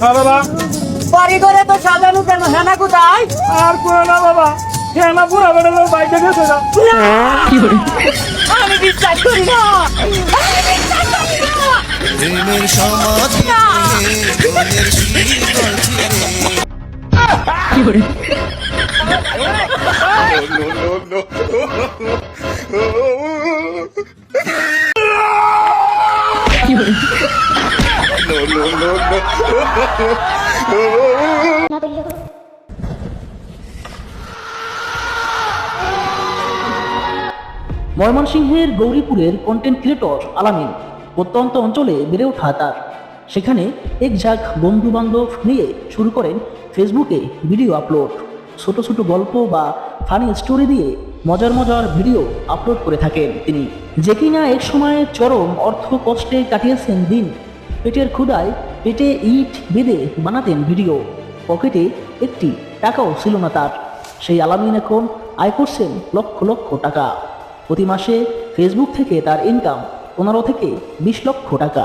হ্যাঁ বাবা বাড়ি করে তো সাজানো কেন? হেনা কোথায়? আর করে না বাবা। হ্যাঁ না বুড়া বাইকে গেছে না। আমি বিশ্বাস করি না। আমি বিশ্বাস করি না। প্রেমের সমাধি মনের শীতল ছিঁড়ে। ময়মনসিংহের গৌরীপুরের কন্টেন্ট ক্রিয়েটর আলামিন প্রত্যন্ত অঞ্চলে বেড়ে ওঠা তার। সেখানে এক ঝাঁক বন্ধু বান্ধব নিয়ে শুরু করেন ফেসবুকে ভিডিও আপলোড। ছোট ছোট গল্প বা ফানি স্টোরি দিয়ে মজার মজার ভিডিও আপলোড করে থাকেন তিনি। যে কিনা এক সময় চরম অর্থ কষ্টে কাটিয়েছেন দিন। পেটের ক্ষুদায় পেটে ইট বেঁধে বানাতেন ভিডিও। পকেটে একটি টাকাও ছিল না তার। সেই আলামিন এখন আয় করছেন লক্ষ লক্ষ টাকা। প্রতি মাসে ফেসবুক থেকে তার ইনকাম পনেরো থেকে বিশ লক্ষ টাকা।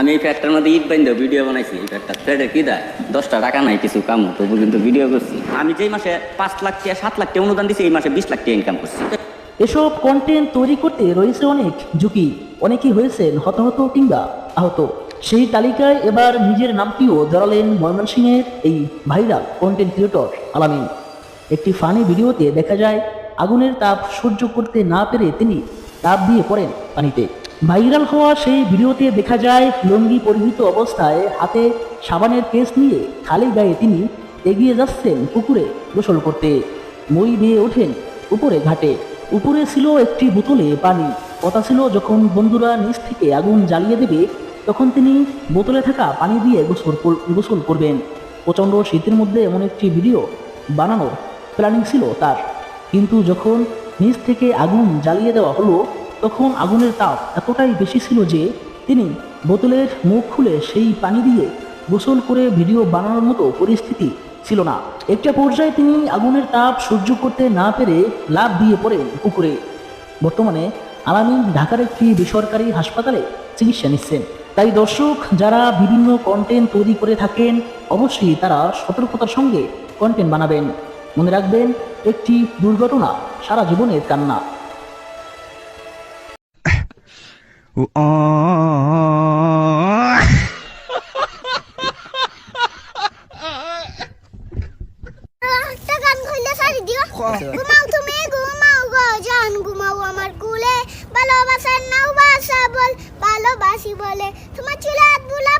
আমি এই প্যাডটার মধ্যে ইট বাইন্দা ভিডিও বানাইছি। এই প্যাডটা প্যাডে কি দেয়? দশটা টাকা নাই কিছু কাম তবু কিন্তু ভিডিও করছি। আমি যেই মাসে পাঁচ লাখ টাকা সাত লাখ টাকা অনুদান দিছি এই মাসে বিশ লাখ টাকা ইনকাম করছি। এসব কন্টেন্ট তৈরি করতে রয়েছে অনেক ঝুঁকি। অনেকেই হয়েছেন হতাহত কিংবা আহত। সেই তালিকায় এবার নিজের নামটিও জড়ালেন ময়মনসিংহের এই ভাইরাল কন্টেন্ট ক্রিয়েটর আলামিন। একটি ফানি ভিডিওতে দেখা যায়, আগুনের তাপ সহ্য করতে না পেরে তিনি তাপ দিয়ে পড়েন পানিতে। ভাইরাল হওয়া সেই ভিডিওতে দেখা যায়, লুঙ্গি পরিহিত অবস্থায় হাতে সাবানের কেস নিয়ে খালি গায়ে তিনি এগিয়ে যাচ্ছেন পুকুরে গোসল করতে। মই বেয়ে ওঠেন উপরে ঘাটে। উপরে ছিল একটি বোতলে পানি। কথা ছিল যখন বন্ধুরা নিচ থেকে আগুন জ্বালিয়ে দেবে তখন তিনি বোতলে থাকা পানি দিয়ে গোসল গোসল করবেন। প্রচণ্ড শীতের মধ্যে এমন একটি ভিডিও বানানোর প্ল্যানিং ছিল তার। কিন্তু যখন নিচ থেকে আগুন জ্বালিয়ে দেওয়া হলো, তখন আগুনের তাপ এতটাই বেশি ছিল যে তিনি বোতলের মুখ খুলে সেই পানি দিয়ে গোসল করে ভিডিও বানানোর মতো পরিস্থিতি ছিল না। একটা পর্যায়ে তিনি আগুনের তাপ সহ্য করতে না পেরে লাভ দিয়ে পড়েন পুকুরে। বর্তমানে আলামিন ঢাকার একটি বেসরকারি হাসপাতালে চিকিৎসা নিচ্ছেন। তাই দর্শক যারা বিভিন্ন কন্টেন্ট তৈরি করে থাকেন অবশ্যই তারা সতর্কতার সঙ্গে কন্টেন্ট বানাবেন। মনে রাখবেন একটি দুর্ঘটনা সারা জীবনের কান্না। ঘুমাও তুমি ঘুমাও গো জান ঘুমাও আমার কুলে। ভালোবাসার নাও ভালোবাসি বলে। তোমার চুলে হাত বুলা